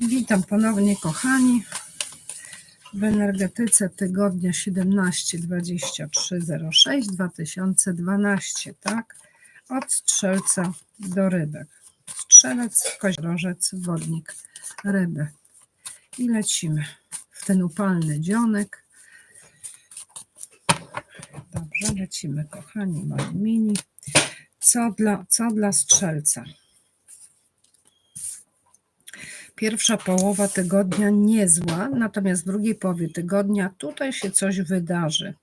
Witam ponownie, kochani. W energetyce tygodnia 17 23 06 2012, tak? Od strzelca do rybek. Strzelec, koźrożec, wodnik, ryby. I lecimy w ten upalny dzionek. Dobrze, lecimy, kochani, moi mini. Co dla, co dla strzelca? Pierwsza połowa tygodnia niezła, natomiast w drugiej połowie tygodnia tutaj się coś wydarzy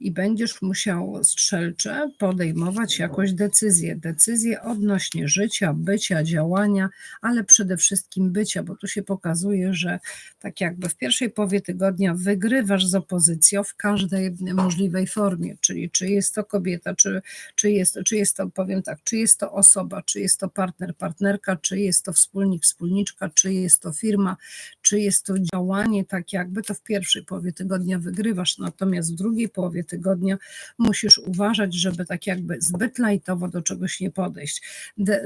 i będziesz musiał strzelcze podejmować jakąś decyzję. Decyzję odnośnie życia, bycia, działania, ale przede wszystkim bycia, bo tu się pokazuje, że tak jakby w pierwszej połowie tygodnia wygrywasz z opozycją w każdej możliwej formie, czyli czy jest to kobieta, czy, czy, jest, czy jest to, powiem tak, czy jest to osoba, czy jest to partner, partnerka, czy jest to wspólnik, wspólniczka, czy jest to firma, czy jest to działanie, tak jakby to w pierwszej połowie tygodnia wygrywasz, natomiast w drugiej połowie tygodnia musisz uważać, żeby tak jakby zbyt lajtowo do czegoś nie podejść. De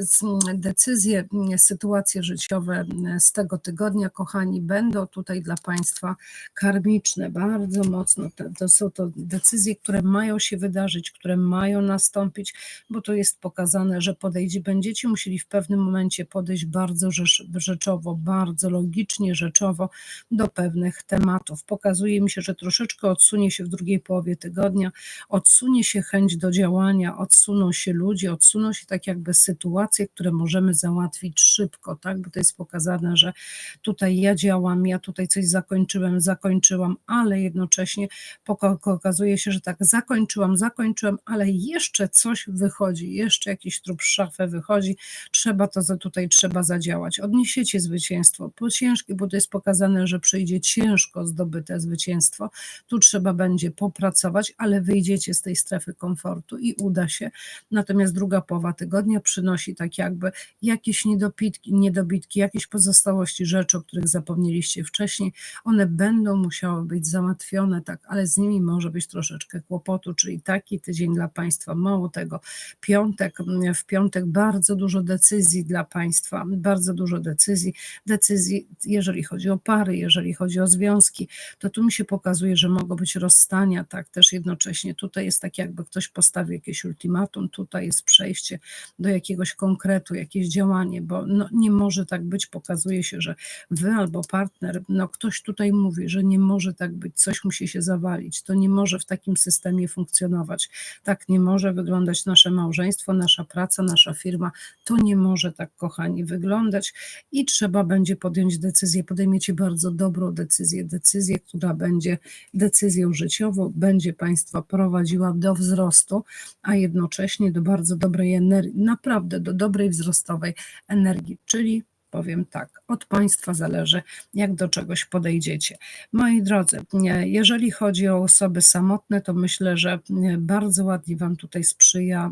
decyzje, sytuacje życiowe z tego tygodnia, kochani, będą tutaj dla Państwa karmiczne, bardzo mocno. To, są to decyzje, które mają się wydarzyć, które mają nastąpić, bo to jest pokazane, że podejdzie, będziecie musieli w pewnym momencie podejść bardzo rzecz, rzeczowo, bardzo logicznie, rzeczowo do pewnych tematów. Pokazuje mi się, że troszeczkę odsunie się w drugiej połowie tygodnia, odsunie się chęć do działania, odsuną się ludzie, odsuną się tak jakby sytuacje, które możemy załatwić szybko, tak? Bo to jest pokazane, że tutaj ja działam, ja tutaj coś zakończyłem, zakończyłam, ale jednocześnie okazuje się, że tak zakończyłam, zakończyłem, ale jeszcze coś wychodzi, jeszcze jakiś trup z szafy wychodzi, trzeba to tutaj trzeba zadziałać. Odniesiecie zwycięstwo, po ciężkie, bo to jest pokazane, że przyjdzie ciężko zdobyte zwycięstwo, tu trzeba będzie popracować, ale wyjdziecie z tej strefy komfortu i uda się. Natomiast druga połowa tygodnia przynosi tak jakby jakieś niedobitki, niedobitki jakieś pozostałości rzeczy, o których zapomnieliście wcześniej, one będą musiały być załatwione, tak, ale z nimi może być troszeczkę kłopotu, czyli taki tydzień dla Państwa. Mało tego, piątek, w piątek bardzo dużo decyzji dla Państwa, bardzo dużo decyzji, decyzji, jeżeli chodzi o pary, jeżeli chodzi o związki, to tu mi się pokazuje, że mogą być rozstania, tak, też jednocześnie. Tutaj jest tak, jakby ktoś postawił jakieś ultimatum, tutaj jest przejście do jakiegoś konkretu, jakieś działanie, bo no, nie może tak być. Pokazuje się, że wy albo partner, no ktoś tutaj mówi, że nie może tak być, coś musi się zawalić, to nie może w takim systemie funkcjonować. Tak nie może wyglądać nasze małżeństwo, nasza praca, nasza firma. To nie może tak, kochani, wyglądać i trzeba będzie podjąć decyzję. Podejmiecie bardzo dobrą decyzję, decyzję, która będzie decyzją życiową, będzie Państwa prowadziła do wzrostu, a jednocześnie do bardzo dobrej energii, naprawdę do dobrej wzrostowej energii, czyli powiem tak, od Państwa zależy, jak do czegoś podejdziecie. Moi drodzy, jeżeli chodzi o osoby samotne, to myślę, że bardzo ładnie Wam tutaj sprzyja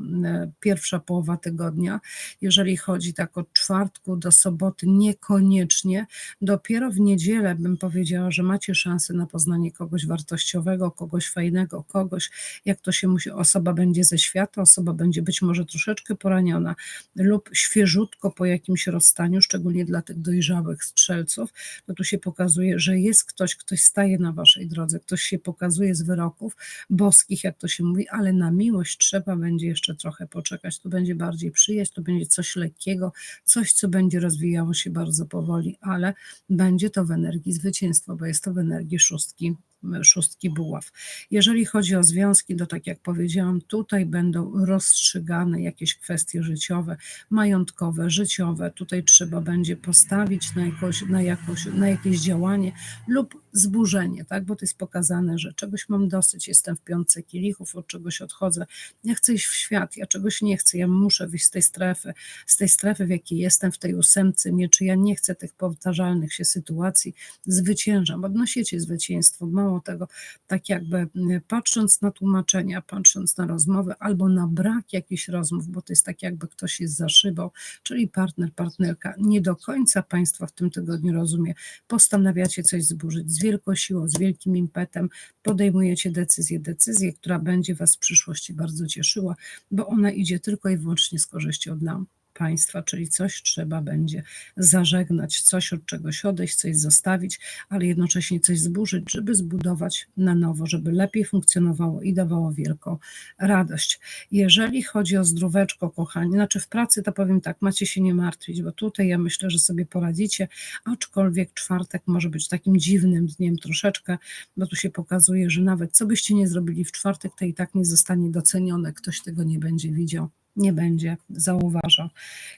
pierwsza połowa tygodnia. Jeżeli chodzi tak od czwartku do soboty, niekoniecznie. Dopiero w niedzielę bym powiedziała, że macie szansę na poznanie kogoś wartościowego, kogoś fajnego, kogoś, jak to się musi, osoba będzie ze świata, osoba będzie być może troszeczkę poraniona lub świeżutko po jakimś rozstaniu, szczególnie szczególnie dla tych dojrzałych strzelców, to tu się pokazuje, że jest ktoś, ktoś staje na waszej drodze, ktoś się pokazuje z wyroków boskich, jak to się mówi, ale na miłość trzeba będzie jeszcze trochę poczekać. Tu będzie bardziej przyjaźń, to będzie coś lekkiego, coś, co będzie rozwijało się bardzo powoli, ale będzie to w energii zwycięstwa, bo jest to w energii szóstki szóstki buław. Jeżeli chodzi o związki, to tak jak powiedziałam, tutaj będą rozstrzygane jakieś kwestie życiowe, majątkowe, życiowe. Tutaj trzeba będzie postawić na, jakoś, na, jakoś, na jakieś działanie lub zburzenie, tak? bo to jest pokazane, że czegoś mam dosyć, jestem w piątce kielichów, od czegoś odchodzę, ja chcę iść w świat, ja czegoś nie chcę, ja muszę wyjść z tej strefy, z tej strefy, w jakiej jestem, w tej ósemce mieczy, ja nie chcę tych powtarzalnych się sytuacji, zwyciężam, odnosicie zwycięstwo, mało tego, tak jakby patrząc na tłumaczenia, patrząc na rozmowy, albo na brak jakichś rozmów, bo to jest tak jakby ktoś jest za szybą, czyli partner, partnerka, nie do końca Państwa w tym tygodniu rozumie, postanawiacie coś zburzyć, z wielką siłą, z wielkim impetem podejmujecie decyzję, decyzję, która będzie Was w przyszłości bardzo cieszyła, bo ona idzie tylko i wyłącznie z korzyścią dla Państwa, czyli coś trzeba będzie zażegnać, coś od czegoś odejść, coś zostawić, ale jednocześnie coś zburzyć, żeby zbudować na nowo, żeby lepiej funkcjonowało i dawało wielką radość. Jeżeli chodzi o zdróweczko, kochani, znaczy w pracy to powiem tak, macie się nie martwić, bo tutaj ja myślę, że sobie poradzicie, aczkolwiek czwartek może być takim dziwnym dniem troszeczkę, bo tu się pokazuje, że nawet co byście nie zrobili w czwartek, to i tak nie zostanie docenione, ktoś tego nie będzie widział nie będzie zauważał.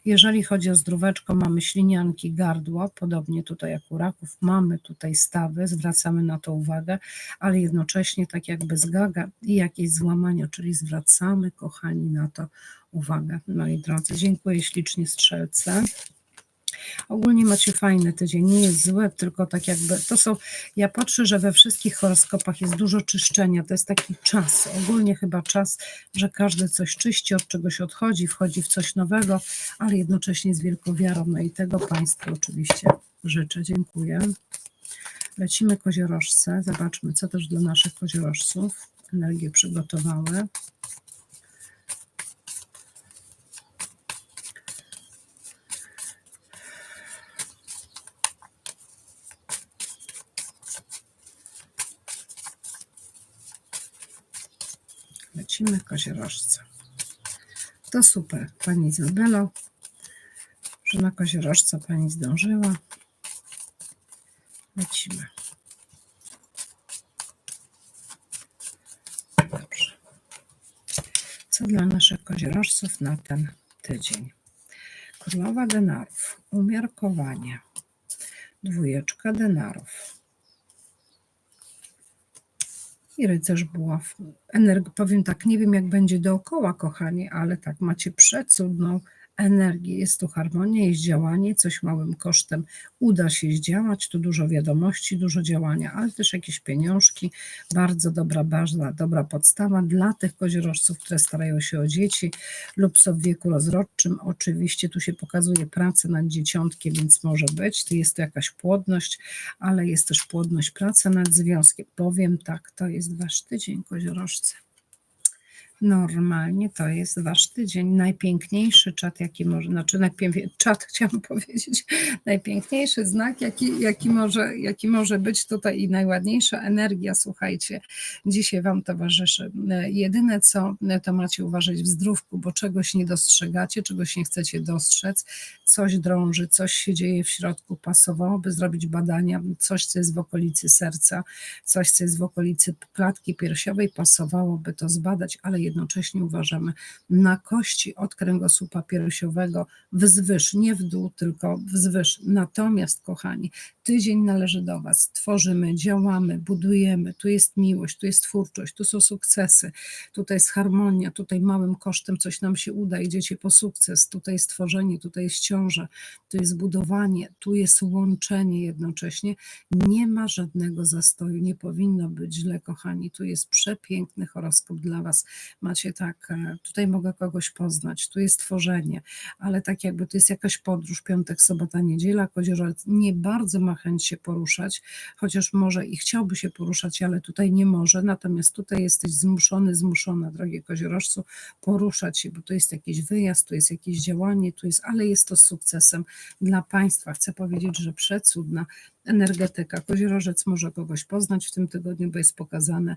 Jeżeli chodzi o zdróweczko, mamy ślinianki, gardło, podobnie tutaj jak u raków, mamy tutaj stawy, zwracamy na to uwagę, ale jednocześnie tak jakby zgaga i jakieś złamania, czyli zwracamy, kochani, na to uwagę. Moi drodzy, dziękuję ślicznie strzelce. Ogólnie macie fajny tydzień, nie jest zły, tylko tak jakby to są. Ja patrzę, że we wszystkich horoskopach jest dużo czyszczenia. To jest taki czas, ogólnie chyba czas, że każdy coś czyści, od czegoś odchodzi, wchodzi w coś nowego, ale jednocześnie z wielką wiarą. No i tego Państwu oczywiście życzę. Dziękuję. Lecimy koziorożce. Zobaczmy, co też dla naszych koziorożców energię przygotowały. Lecimy koziorożce. To super, Pani Izabelo, że na koziorożce Pani zdążyła. Lecimy. Dobrze. Co dla naszych koziorożców na ten tydzień? Królowa denarów, umiarkowanie, dwójeczka denarów, i rycerz buław. Energ- powiem tak, nie wiem jak będzie dookoła, kochani, ale tak, macie przecudną energię. Jest tu harmonia, jest działanie, coś małym kosztem uda się zdziałać. Tu dużo wiadomości, dużo działania, ale też jakieś pieniążki. Bardzo dobra baza, dobra podstawa dla tych koziorożców, które starają się o dzieci lub są w wieku rozrodczym. Oczywiście tu się pokazuje pracę nad dzieciątkiem, więc może być. Tu jest to jakaś płodność, ale jest też płodność, praca nad związkiem. Powiem tak, to jest wasz tydzień, koziorożcy. Normalnie to jest wasz tydzień. Najpiękniejszy czat, jaki może, znaczy najpiękniejszy czat chciałam powiedzieć, najpiękniejszy znak, jaki, jaki, może, jaki może być tutaj i najładniejsza energia, słuchajcie, dzisiaj wam towarzyszy. Jedyne co, to macie uważać w zdrówku, bo czegoś nie dostrzegacie, czegoś nie chcecie dostrzec, coś drąży, coś się dzieje w środku, pasowałoby zrobić badania, coś co jest w okolicy serca, coś co jest w okolicy klatki piersiowej, pasowałoby to zbadać, ale jednocześnie uważamy na kości od kręgosłupa piersiowego wzwyż, nie w dół, tylko wzwyż. Natomiast, kochani, tydzień należy do Was. Tworzymy, działamy, budujemy. Tu jest miłość, tu jest twórczość, tu są sukcesy, tutaj jest harmonia, tutaj małym kosztem coś nam się uda, idziecie po sukces, tutaj jest tworzenie, tutaj jest ciąża, tu jest budowanie, tu jest łączenie jednocześnie. Nie ma żadnego zastoju, nie powinno być źle, kochani. Tu jest przepiękny horoskop dla Was macie tak, e, tutaj mogę kogoś poznać, tu jest tworzenie, ale tak jakby to jest jakaś podróż, piątek, sobota, niedziela, koziorożec nie bardzo ma chęć się poruszać, chociaż może i chciałby się poruszać, ale tutaj nie może, natomiast tutaj jesteś zmuszony, zmuszona, drogie koziorożcu, poruszać się, bo to jest jakiś wyjazd, tu jest jakieś działanie, tu jest, ale jest to sukcesem dla Państwa. Chcę powiedzieć, że przecudna energetyka. Koziorożec może kogoś poznać w tym tygodniu, bo jest pokazane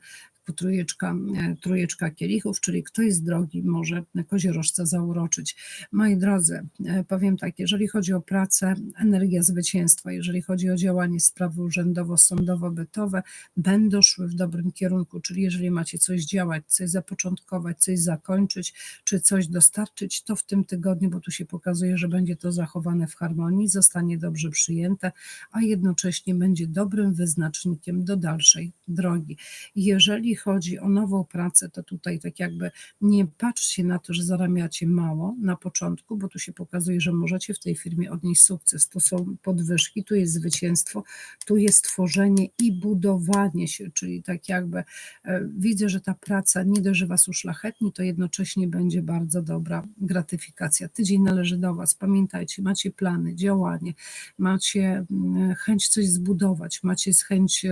trójeczka, e, trójeczka kielichów, czyli kto jest drogi, może koziorożca zauroczyć. Moi drodzy, e, powiem tak, jeżeli chodzi o pracę, energia zwycięstwa, jeżeli chodzi o działanie sprawy urzędowo-sądowo-bytowe, będą szły w dobrym kierunku, czyli jeżeli macie coś działać, coś zapoczątkować, coś zakończyć, czy coś dostarczyć, to w tym tygodniu, bo tu się pokazuje, że będzie to zachowane w harmonii, zostanie dobrze przyjęte, a jednocześnie będzie dobrym wyznacznikiem do dalszej drogi. Jeżeli chodzi o nową pracę, to tutaj tak jakby nie patrzcie na to, że zarabiacie mało na początku, bo tu się pokazuje, że możecie w tej firmie odnieść sukces. To są podwyżki, tu jest zwycięstwo, tu jest tworzenie i budowanie się, czyli tak jakby e, widzę, że ta praca nie dość, że was uszlachetni, to jednocześnie będzie bardzo dobra gratyfikacja. Tydzień należy do was. Pamiętajcie, macie plany, działanie, macie mm, chęć coś zbudować, macie chęć,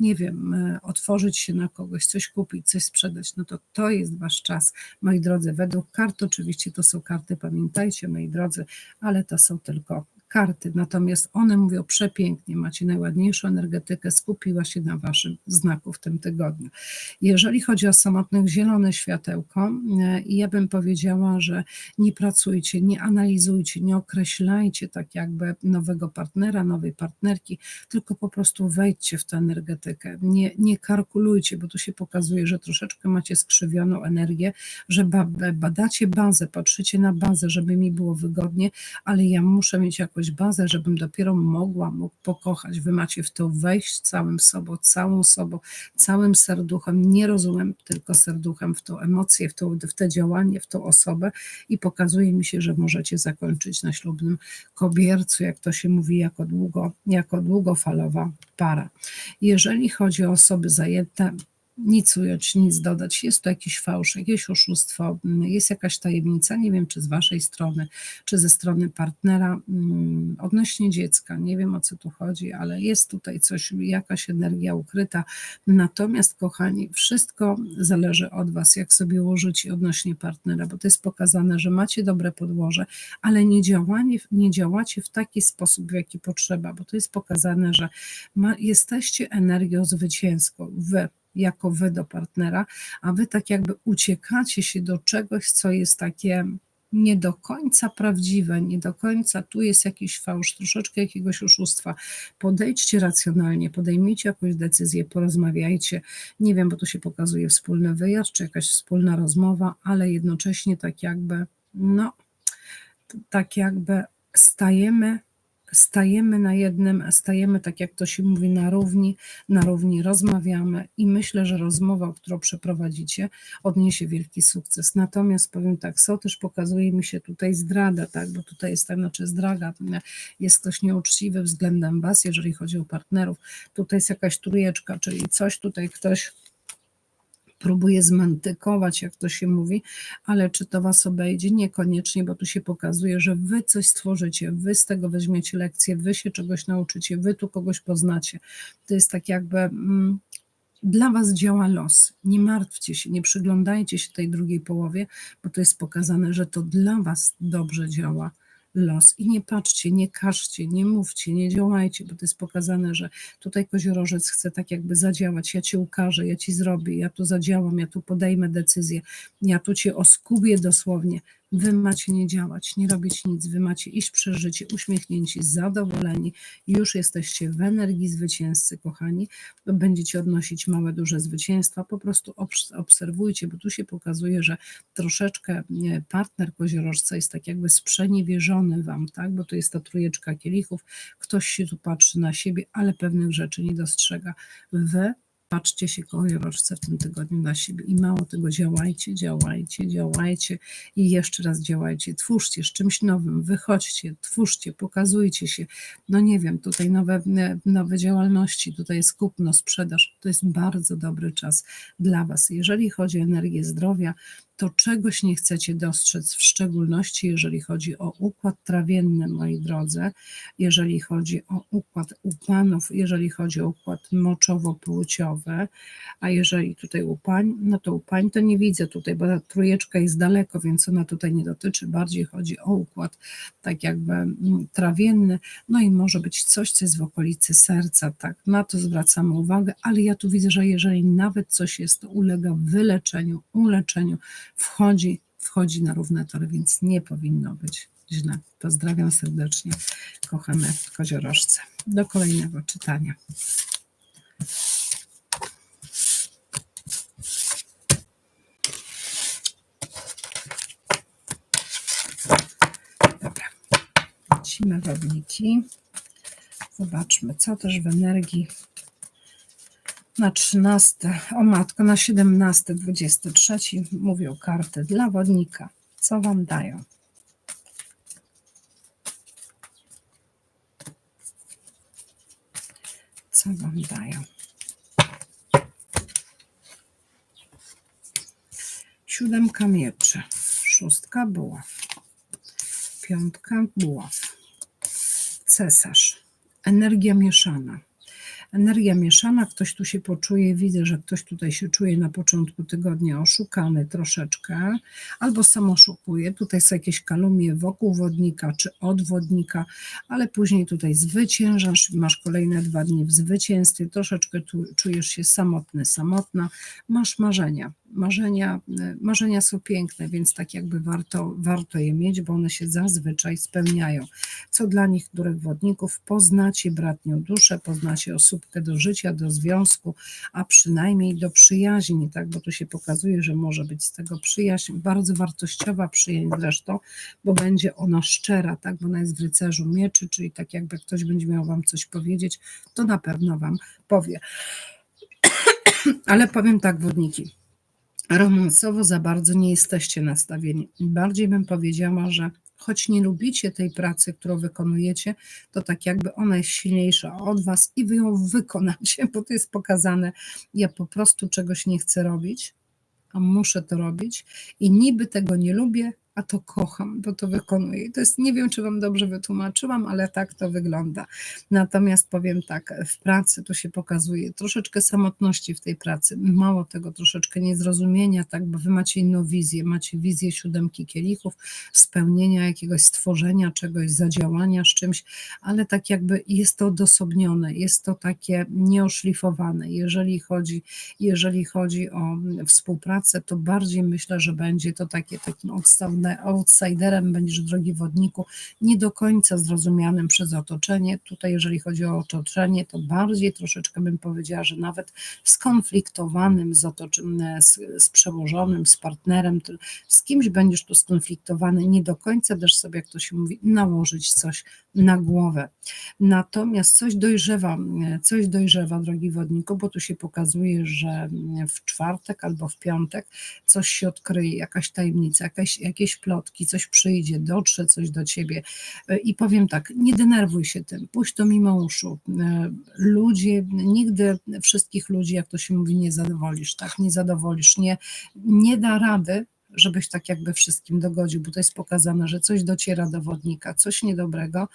nie wiem, e, otworzyć się na kogoś, coś kupić, coś sprzedać, no to to jest wasz czas, moi drodzy. Według kart, oczywiście to są karty, pamiętajcie, moi drodzy, ale to są tylko karty, natomiast one mówią przepięknie, macie najładniejszą energetykę, skupiła się na waszym znaku w tym tygodniu. Jeżeli chodzi o samotnych, zielone światełko, e, ja bym powiedziała, że nie pracujcie, nie analizujcie, nie określajcie tak jakby nowego partnera, nowej partnerki, tylko po prostu wejdźcie w tę energetykę, nie, nie kalkulujcie, bo tu się pokazuje, że troszeczkę macie skrzywioną energię, że ba- badacie bazę, patrzycie na bazę, żeby mi było wygodnie, ale ja muszę mieć jakąś bazę, żebym dopiero mogła, mógł pokochać. Wy macie w to wejść całym sobą, całą sobą, całym serduchem, nie rozumiem, tylko serduchem w tą emocję, w, to, w te działanie, w tą osobę i pokazuje mi się, że możecie zakończyć na ślubnym kobiercu, jak to się mówi, jako, długo, jako długofalowa para. Jeżeli chodzi o osoby zajęte, nic ująć, nic dodać. Jest to jakiś fałsz, jakieś oszustwo, mm, jest jakaś tajemnica, nie wiem czy z waszej strony, czy ze strony partnera mm, odnośnie dziecka. Nie wiem o co tu chodzi, ale jest tutaj coś, jakaś energia ukryta. Natomiast, kochani, wszystko zależy od was, jak sobie ułożycie odnośnie partnera, bo to jest pokazane, że macie dobre podłoże, ale nie, działanie, nie działacie w taki sposób, w jaki potrzeba, bo to jest pokazane, że ma, jesteście energią zwycięską. Wy jako wy do partnera, a wy tak jakby uciekacie się do czegoś, co jest takie nie do końca prawdziwe, nie do końca tu jest jakiś fałsz, troszeczkę jakiegoś oszustwa. Podejdźcie racjonalnie, podejmijcie jakąś decyzję, porozmawiajcie. Nie wiem, bo tu się pokazuje wspólny wyjazd, czy jakaś wspólna rozmowa, ale jednocześnie tak jakby, no, tak jakby stajemy stajemy na jednym, stajemy tak jak to się mówi na równi, na równi rozmawiamy i myślę, że rozmowa, którą przeprowadzicie, odniesie wielki sukces. Natomiast powiem tak, są też pokazuje mi się tutaj zdrada, tak, bo tutaj jest tak, znaczy zdrada, jest ktoś nieuczciwy względem was, jeżeli chodzi o partnerów, tutaj jest jakaś trójeczka, czyli coś tutaj ktoś próbuje zmantykować, jak to się mówi, ale czy to was obejdzie? Niekoniecznie, bo tu się pokazuje, że wy coś stworzycie, wy z tego weźmiecie lekcję, wy się czegoś nauczycie, wy tu kogoś poznacie. To jest tak jakby. Mm, dla Was działa los. Nie martwcie się, nie przyglądajcie się tej drugiej połowie, bo to jest pokazane, że to dla Was dobrze działa los. I nie patrzcie, nie każcie, nie mówcie, nie działajcie, bo to jest pokazane, że tutaj koziorożec chce tak jakby zadziałać. Ja Cię ukażę, ja Ci zrobię, ja tu zadziałam, ja tu podejmę decyzję, ja tu Cię oskubię dosłownie. Wy macie nie działać, nie robić nic, wy macie iść przez życie uśmiechnięci, zadowoleni, już jesteście w energii zwycięzcy, kochani, będziecie odnosić małe, duże zwycięstwa, po prostu obserwujcie, bo tu się pokazuje, że troszeczkę partner koziorożca jest tak jakby sprzeniewierzony wam, tak, bo tu jest ta trójeczka kielichów, ktoś się tu patrzy na siebie, ale pewnych rzeczy nie dostrzega. Wy patrzcie się kołojorożce w tym tygodniu na siebie. I mało tego działajcie, działajcie, działajcie. I jeszcze raz działajcie, twórzcie z czymś nowym, wychodźcie, twórzcie, pokazujcie się, no nie wiem, tutaj nowe, nowe działalności, tutaj jest kupno, sprzedaż, to jest bardzo dobry czas dla Was. Jeżeli chodzi o energię zdrowia, to czegoś nie chcecie dostrzec, w szczególności jeżeli chodzi o układ trawienny, moi drodzy, jeżeli chodzi o układ u panów, jeżeli chodzi o układ moczowo-płciowy, a jeżeli tutaj u pań, no to u pań to nie widzę tutaj, bo ta trójeczka jest daleko, więc ona tutaj nie dotyczy, bardziej chodzi o układ tak jakby mm, trawienny, no i może być coś, co jest w okolicy serca, tak, na to zwracamy uwagę, ale ja tu widzę, że jeżeli nawet coś jest, to ulega wyleczeniu, uleczeniu, wchodzi, wchodzi na równe tory, więc nie powinno być źle. Pozdrawiam serdecznie, kochane koziorożce. Do kolejnego czytania. Dobra, lecimy rodniki. Zobaczmy, co też w energii na 13, o matko, na 17, 23 mówią karty dla wodnika. Co wam dają? Co wam dają? Siódemka mieczy, szóstka buław, piątka buław, cesarz, energia mieszana. Energia mieszana, ktoś tu się poczuje, widzę, że ktoś tutaj się czuje na początku tygodnia oszukany troszeczkę, albo sam oszukuje. Tutaj są jakieś kalumnie wokół wodnika czy od wodnika, ale później tutaj zwyciężasz, masz kolejne dwa dni w zwycięstwie, troszeczkę tu czujesz się samotny, samotna, masz marzenia marzenia, marzenia są piękne, więc tak jakby warto, warto je mieć, bo one się zazwyczaj spełniają. Co dla niektórych wodników poznacie bratnią duszę, poznacie osóbkę do życia, do związku, a przynajmniej do przyjaźni, tak, bo tu się pokazuje, że może być z tego przyjaźń, bardzo wartościowa przyjaźń zresztą, bo będzie ona szczera, tak, bo ona jest w rycerzu mieczy, czyli tak jakby ktoś będzie miał wam coś powiedzieć, to na pewno wam powie. Ale powiem tak, wodniki, romansowo za bardzo nie jesteście nastawieni. Bardziej bym powiedziała, że choć nie lubicie tej pracy, którą wykonujecie, to tak jakby ona jest silniejsza od was i wy ją wykonacie, bo to jest pokazane. Ja po prostu czegoś nie chcę robić, a muszę to robić i niby tego nie lubię, a to kocham, bo to wykonuję. To jest, nie wiem, czy Wam dobrze wytłumaczyłam, ale tak to wygląda. Natomiast powiem tak, w pracy to się pokazuje troszeczkę samotności w tej pracy, mało tego, troszeczkę niezrozumienia, tak, bo Wy macie inną wizję, macie wizję siódemki kielichów, spełnienia jakiegoś stworzenia, czegoś, zadziałania z czymś, ale tak jakby jest to odosobnione, jest to takie nieoszlifowane. Jeżeli chodzi, jeżeli chodzi o współpracę, to bardziej myślę, że będzie to takie takim odstawnym outsiderem, będziesz drogi wodniku, nie do końca zrozumianym przez otoczenie. Tutaj, jeżeli chodzi o otoczenie, to bardziej troszeczkę bym powiedziała, że nawet skonfliktowanym z, otoczeniem, z, z przełożonym, z partnerem, z kimś będziesz tu skonfliktowany, nie do końca też sobie, jak to się mówi, nałożyć coś na głowę. Natomiast coś dojrzewa, coś dojrzewa, drogi wodniku, bo tu się pokazuje, że w czwartek albo w piątek coś się odkryje, jakaś tajemnica, jakaś, jakieś plotki, coś przyjdzie, dotrze coś do ciebie i powiem tak, nie denerwuj się tym, puść to mimo uszu. Ludzie, nigdy wszystkich ludzi, jak to się mówi, nie zadowolisz, tak, nie zadowolisz, nie, nie da rady żebyś tak jakby wszystkim dogodził, bo to jest pokazane, że coś dociera do wodnika, coś niedobrego,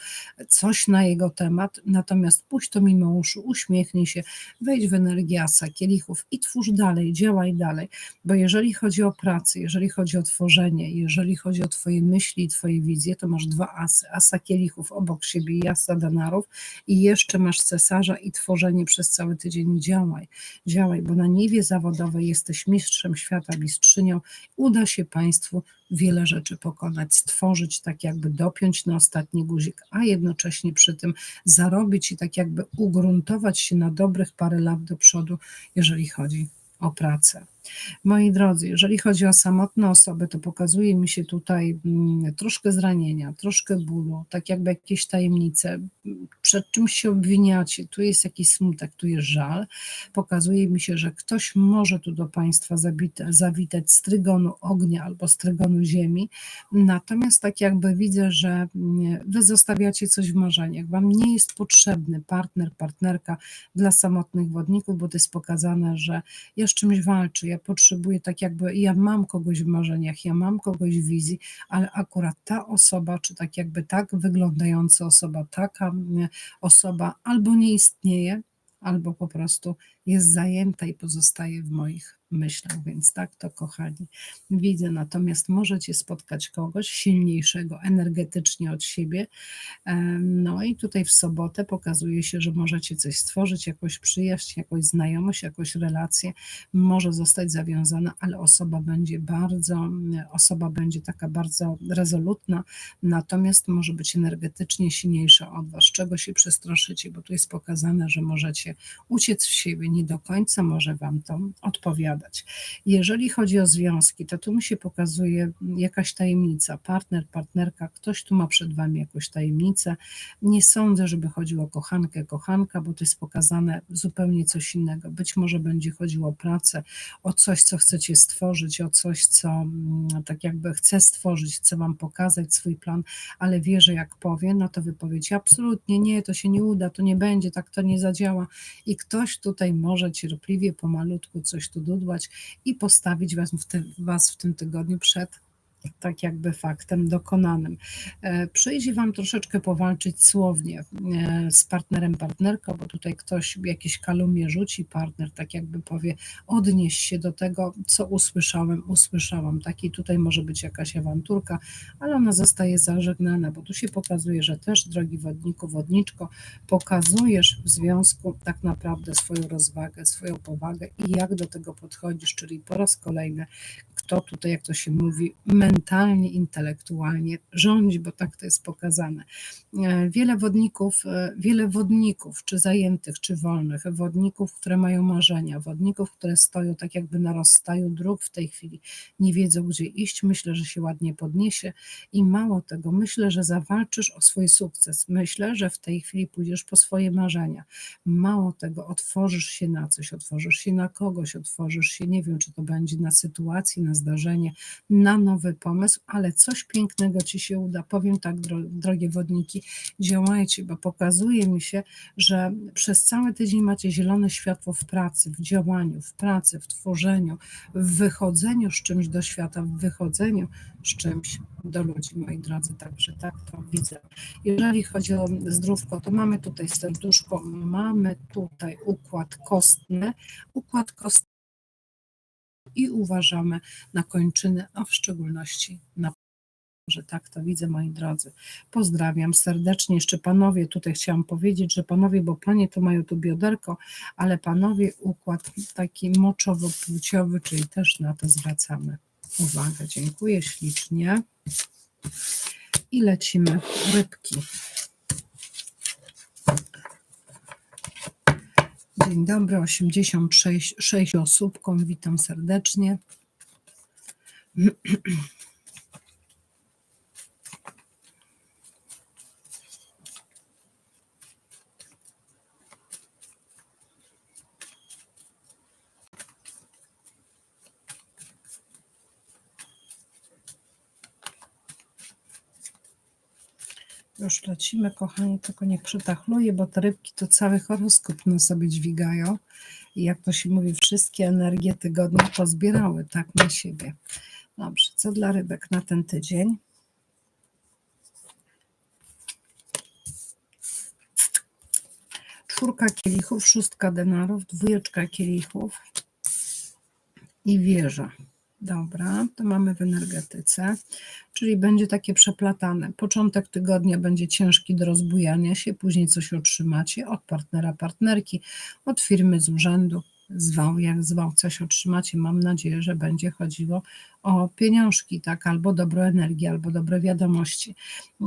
coś na jego temat, natomiast puść to mimo uszu, uśmiechnij się, wejdź w energię asa, kielichów i twórz dalej, działaj dalej, bo jeżeli chodzi o pracę, jeżeli chodzi o tworzenie, jeżeli chodzi o twoje myśli i twoje wizje, to masz dwa asy, asa kielichów obok siebie i asa danarów i jeszcze masz cesarza i tworzenie przez cały tydzień, działaj, działaj, bo na niwie zawodowej jesteś mistrzem świata, mistrzynią, uda się Państwu wiele rzeczy pokonać, stworzyć, tak jakby dopiąć na ostatni guzik, a jednocześnie przy tym zarobić i tak jakby ugruntować się na dobrych parę lat do przodu, jeżeli chodzi o pracę. Moi drodzy, jeżeli chodzi o samotne osoby, to pokazuje mi się tutaj mm, troszkę zranienia, troszkę bólu, tak jakby jakieś tajemnice, przed czymś się obwiniacie, tu jest jakiś smutek, tu jest żal. Pokazuje mi się, że ktoś może tu do Państwa zabite, zawitać z trygonu ognia albo z trygonu ziemi, natomiast tak jakby widzę, że mm, Wy zostawiacie coś w marzeniach, Wam nie jest potrzebny partner, partnerka dla samotnych wodników, bo to jest pokazane, że ja z czymś walczę, ja potrzebuję tak jakby, ja mam kogoś w marzeniach, ja mam kogoś w wizji, ale akurat ta osoba, czy tak jakby tak wyglądająca osoba, taka mm, osoba albo nie istnieje, albo po prostu jest zajęta i pozostaje w moich myślach, więc tak to kochani widzę. Natomiast możecie spotkać kogoś silniejszego energetycznie od siebie. No i tutaj w sobotę pokazuje się, że możecie coś stworzyć, jakąś przyjaźń, jakąś znajomość, jakąś relację może zostać zawiązana, ale osoba będzie bardzo, osoba będzie taka bardzo rezolutna, natomiast może być energetycznie silniejsza od was. Czego się przestraszycie, bo tu jest pokazane, że możecie uciec w siebie, nie do końca może wam to odpowiadać jeżeli chodzi o związki, to tu mi się pokazuje jakaś tajemnica, partner, partnerka, ktoś tu ma przed Wami jakąś tajemnicę. Nie sądzę, żeby chodziło o kochankę, kochanka, bo to jest pokazane zupełnie coś innego. Być może będzie chodziło o pracę, o coś, co chcecie stworzyć, o coś, co mm, tak jakby chce stworzyć, chce Wam pokazać swój plan, ale wie, że jak powie, no to wypowiedź absolutnie nie, to się nie uda, to nie będzie, tak to nie zadziała i ktoś tutaj może cierpliwie, pomalutku coś tu dudła, i postawić was w, was w tym tygodniu przed tak jakby faktem dokonanym. E, Przyjdzie Wam troszeczkę powalczyć słownie e, z partnerem, partnerką, bo tutaj ktoś jakieś kalumnie rzuci, partner tak jakby powie, odnieś się do tego, co usłyszałem, usłyszałam. Taki tutaj może być jakaś awanturka, ale ona zostaje zażegnana, bo tu się pokazuje, że też, drogi wodniku, wodniczko, pokazujesz w związku tak naprawdę swoją rozwagę, swoją powagę i jak do tego podchodzisz, czyli po raz kolejny, kto tutaj, jak to się mówi, mentalnie, intelektualnie rządzi, bo tak to jest pokazane. E, Wiele wodników, e, wiele wodników, czy zajętych, czy wolnych, wodników, które mają marzenia, wodników, które stoją tak jakby na rozstaju dróg w tej chwili, nie wiedzą gdzie iść, myślę, że się ładnie podniesie. I mało tego, myślę, że zawalczysz o swój sukces, myślę, że w tej chwili pójdziesz po swoje marzenia, mało tego, otworzysz się na coś, otworzysz się na kogoś, otworzysz się, nie wiem, czy to będzie na sytuację, na zdarzenie, na nowy pomysł, ale coś pięknego Ci się uda. Powiem tak, dro, drogie wodniki, działajcie, bo pokazuje mi się, że przez cały tydzień macie zielone światło w pracy, w działaniu, w pracy, w tworzeniu, w wychodzeniu z czymś do świata, w wychodzeniu z czymś do ludzi, moi drodzy. Także tak to widzę. Jeżeli chodzi o zdrówko, to mamy tutaj serduszko, mamy tutaj układ kostny. Układ kostny i uważamy na kończyny, a w szczególności na że tak to widzę, moi drodzy. Pozdrawiam serdecznie. Jeszcze panowie, tutaj chciałam powiedzieć, że panowie, bo panie to mają tu bioderko, ale panowie układ taki moczowo-płciowy, czyli też na to zwracamy uwagę. Dziękuję ślicznie. I lecimy rybki. Dzień dobry, 86 6 osób. Witam serdecznie. Już lecimy, kochani, tylko niech przytachluje, bo te rybki to cały horoskop na sobie dźwigają. I jak to się mówi, wszystkie energie tygodnia pozbierały tak na siebie. Dobrze, co dla rybek na ten tydzień? Czwórka kielichów, szóstka denarów, dwójeczka kielichów i wieża. Dobra, to mamy w energetyce, czyli będzie takie przeplatane. Początek tygodnia będzie ciężki do rozbujania się, później coś otrzymacie od partnera, partnerki, od firmy z urzędu, zwał jak zwał, coś otrzymacie. Mam nadzieję, że będzie chodziło o pieniążki, tak, albo dobrą energię, albo dobre wiadomości.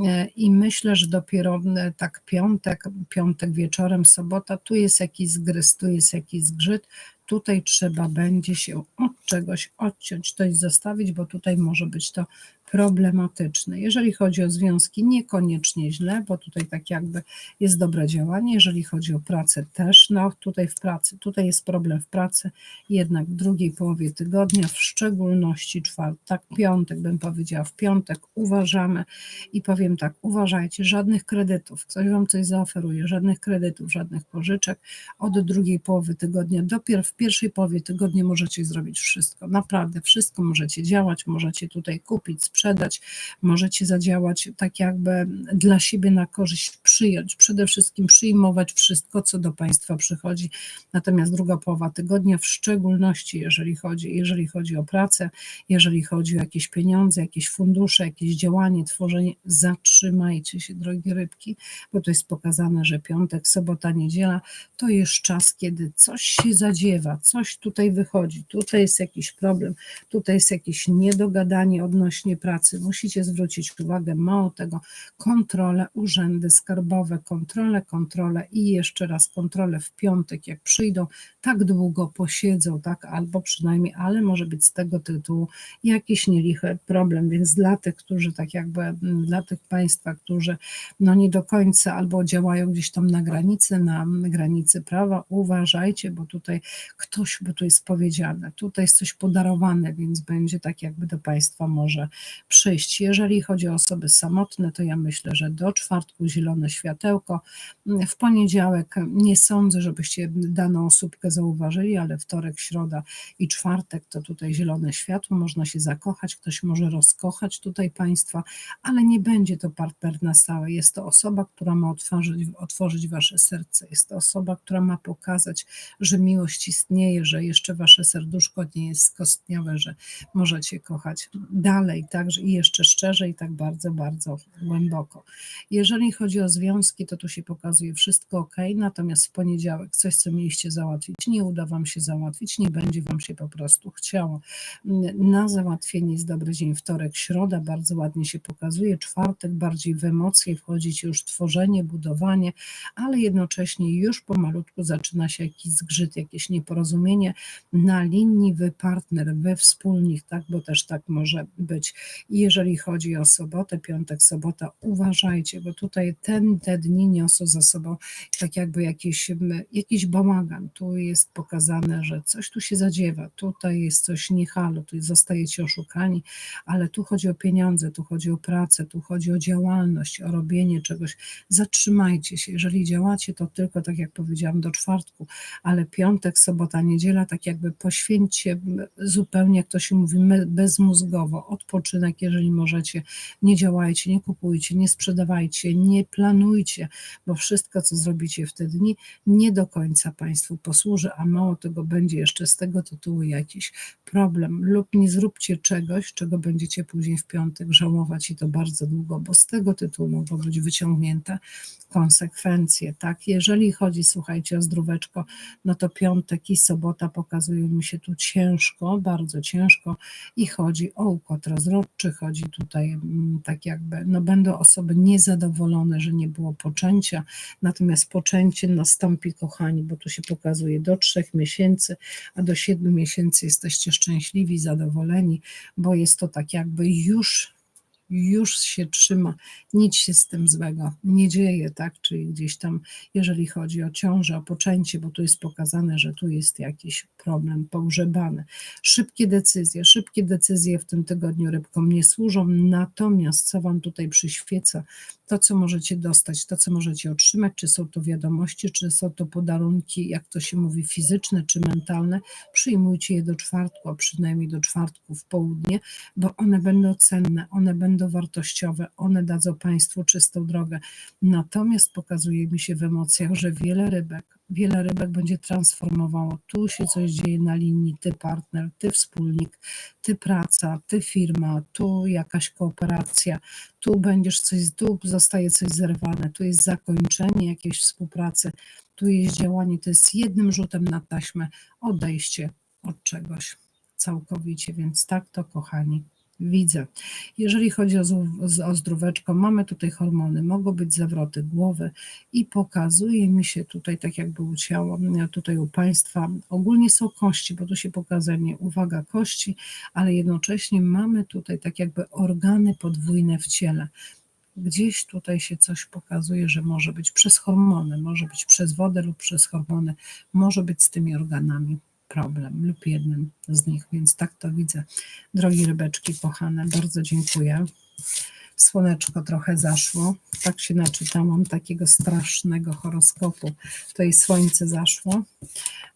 E, I myślę, że dopiero e, tak piątek, piątek wieczorem, sobota, tu jest jakiś zgryz, tu jest jakiś zgrzyt, tutaj trzeba będzie się od czegoś odciąć, coś zostawić, bo tutaj może być to problematyczne. Jeżeli chodzi o związki, niekoniecznie źle, bo tutaj tak jakby jest dobre działanie. Jeżeli chodzi o pracę, też no tutaj w pracy, tutaj jest problem w pracy, jednak w drugiej połowie tygodnia, w szczególności czwartek, piątek bym powiedziała, w piątek uważamy i powiem tak, uważajcie, żadnych kredytów, ktoś Wam coś zaoferuje, żadnych kredytów, żadnych pożyczek, od drugiej połowy tygodnia, dopiero w pierwszej połowie tygodnia możecie zrobić wszystko, naprawdę wszystko możecie działać, możecie tutaj kupić, sprzedać, możecie zadziałać tak jakby dla siebie na korzyść, przyjąć, przede wszystkim przyjmować wszystko, co do Państwa przychodzi, natomiast druga połowa tygodnia, w szczególności jeżeli chodzi, jeżeli chodzi o pracę, jeżeli chodzi o jakieś pieniądze, jakieś fundusze, jakieś działanie, tworzenie, zatrzymajcie się, drogie rybki, bo to jest pokazane, że piątek, sobota, niedziela to jest czas, kiedy coś się zadziewa, coś tutaj wychodzi, tutaj jest jakiś problem, tutaj jest jakieś niedogadanie odnośnie pracy. Musicie zwrócić uwagę, mało tego, kontrole, urzędy skarbowe, kontrole, kontrole i jeszcze raz kontrole w piątek, jak przyjdą, tak długo posiedzą, tak, albo przynajmniej, ale może być z tego tytułu jakiś nielichy problem, więc dla tych, którzy tak jakby, mm, dla tych Państwa, którzy no nie do końca albo działają gdzieś tam na granicy, na granicy prawa, uważajcie, bo tutaj ktoś, bo tu jest powiedziane, tutaj jest coś podarowane, więc będzie tak jakby do Państwa może przyjść. Jeżeli chodzi o osoby samotne, to ja myślę, że do czwartku zielone światełko, w poniedziałek nie sądzę, żebyście daną osóbkę zauważyli, ale wtorek, środa i czwartek to tutaj zielone światło, można się zakochać, ktoś może rozkochać tutaj Państwa, ale nie będzie to partner na stałe. Jest to osoba, która ma otworzyć, otworzyć Wasze serce, jest to osoba, która ma pokazać, że miłość istnieje, że jeszcze Wasze serduszko nie jest skostniałe, że możecie kochać dalej, także i jeszcze szczerze i tak bardzo, bardzo głęboko. Jeżeli chodzi o związki, to tu się pokazuje wszystko ok, natomiast w poniedziałek coś, co mieliście załatwić, nie uda Wam się załatwić, nie będzie Wam się po prostu chciało. Na załatwienie jest dobry dzień wtorek, środa, bardzo ładnie się pokazuje, czwartek bardziej w emocje, wchodzić już tworzenie, budowanie, ale jednocześnie już pomalutku zaczyna się jakiś zgrzyt, jakieś nieporozumienie na linii wy partner, wy wspólnik, tak, bo też tak może być. I jeżeli chodzi o sobotę, piątek, sobota, uważajcie, bo tutaj ten, te dni niosą za sobą tak jakby jakiś, jakiś bałagan. Tu jest pokazane, że coś tu się zadziewa, tutaj jest coś niehalo, tu zostajecie oszukani, ale tu chodzi o pieniądze, tu chodzi o pracę, tu chodzi o działalność, o robienie czegoś. Zatrzymajcie się. Jeżeli działacie, to tylko tak jak powiedziałam do czwartku, ale piątek, sobota, niedziela, tak jakby poświęćcie zupełnie, jak to się mówi, bezmózgowo, odpoczynek, jeżeli możecie. Nie działajcie, nie kupujcie, nie sprzedawajcie, nie planujcie, bo wszystko, co zrobicie w te dni, nie do końca Państwu posłuży, a mało tego będzie jeszcze z tego tytułu jakiś problem lub nie zróbcie czegoś, czego będziecie później w piątek żałować i to bardzo długo, bo z tego tytułu mogą być wyciągnięte konsekwencje, tak? Jeżeli chodzi, słuchajcie, o zdróweczko, no to piątek i sobota pokazują mi się tu ciężko, bardzo ciężko i chodzi o układ rozrodczy, chodzi tutaj mm, tak jakby, no będą osoby niezadowolone, że nie było poczęcia, natomiast poczęcie nastąpi, kochani, bo tu się pokazuje do trzech miesięcy, a do siedmiu miesięcy jesteście szczęśliwi, zadowoleni, bo jest to tak jakby już już się trzyma, nic się z tym złego nie dzieje, tak? Czyli gdzieś tam, jeżeli chodzi o ciążę, o poczęcie, bo tu jest pokazane, że tu jest jakiś problem pogrzebany. Szybkie decyzje, szybkie decyzje w tym tygodniu rybkom nie służą, natomiast co Wam tutaj przyświeca, to co możecie dostać, to co możecie otrzymać, czy są to wiadomości, czy są to podarunki, jak to się mówi, fizyczne czy mentalne, przyjmujcie je do czwartku, a przynajmniej do czwartku w południe, bo one będą cenne, one będą wartościowe, one dadzą Państwu czystą drogę. Natomiast pokazuje mi się w emocjach, że wiele rybek, wiele rybek będzie transformowało. Tu się coś dzieje na linii, ty partner, ty wspólnik, ty praca, ty firma, tu jakaś kooperacja, tu będziesz coś, tu zostaje coś zerwane, tu jest zakończenie jakiejś współpracy, tu jest działanie, to jest jednym rzutem na taśmę odejście od czegoś całkowicie, więc tak to kochani widzę. Jeżeli chodzi o, o zdróweczko, mamy tutaj hormony, mogą być zawroty głowy i pokazuje mi się tutaj, tak jakby u ciała, tutaj u Państwa, ogólnie są kości, bo tu się pokazuje, uwaga, kości, ale jednocześnie mamy tutaj tak jakby organy podwójne w ciele gdzieś tutaj się coś pokazuje, że może być przez hormony, może być przez wodę lub przez hormony, może być z tymi organami problem lub jednym z nich, więc tak to widzę. Drogie rybeczki kochane, bardzo dziękuję. Słoneczko trochę zaszło, tak się naczytałam takiego strasznego horoskopu. Tutaj słońce zaszło,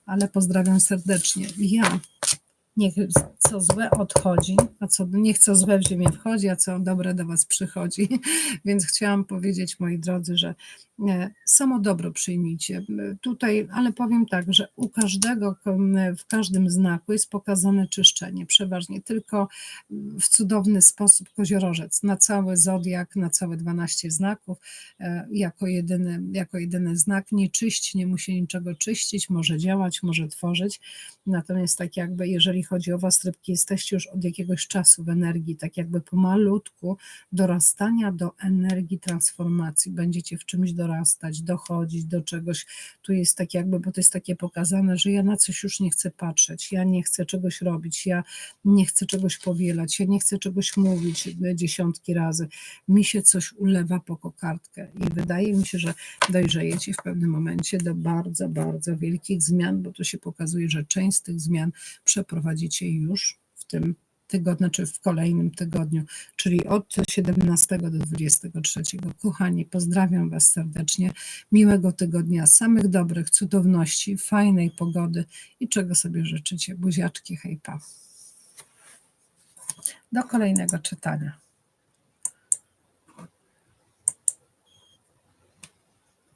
ale pozdrawiam serdecznie. Ja niech co złe odchodzi, a co niech co złe w ziemię wchodzi, a co dobre do Was przychodzi. Więc chciałam powiedzieć, moi drodzy, że e, samo dobro przyjmijcie. Tutaj, ale powiem tak, że u każdego, w każdym znaku jest pokazane czyszczenie, przeważnie tylko w cudowny sposób koziorożec, na cały zodiak, na całe 12 znaków, e, jako jedyny, jako jedyny znak, nie czyści, nie musi niczego czyścić, może działać, może tworzyć, natomiast tak jakby, jeżeli chodzi o Was, rybki, jesteście już od jakiegoś czasu w energii, tak jakby pomalutku dorastania do energii transformacji. Będziecie w czymś dorastać, dochodzić do czegoś. Tu jest tak jakby, bo to jest takie pokazane, że ja na coś już nie chcę patrzeć, ja nie chcę czegoś robić, ja nie chcę czegoś powielać, ja nie chcę czegoś mówić dziesiątki razy. Mi się coś ulewa po kokardkę i wydaje mi się, że dojrzejecie w pewnym momencie do bardzo, bardzo wielkich zmian, bo tu się pokazuje, że część z tych zmian przeprowadzicie już w tym tygodniu, czy w kolejnym tygodniu, czyli od 17 do 23. Kochani, pozdrawiam Was serdecznie. Miłego tygodnia, samych dobrych, cudowności, fajnej pogody i czego sobie życzycie. Buziaczki, hejpa. Do kolejnego czytania.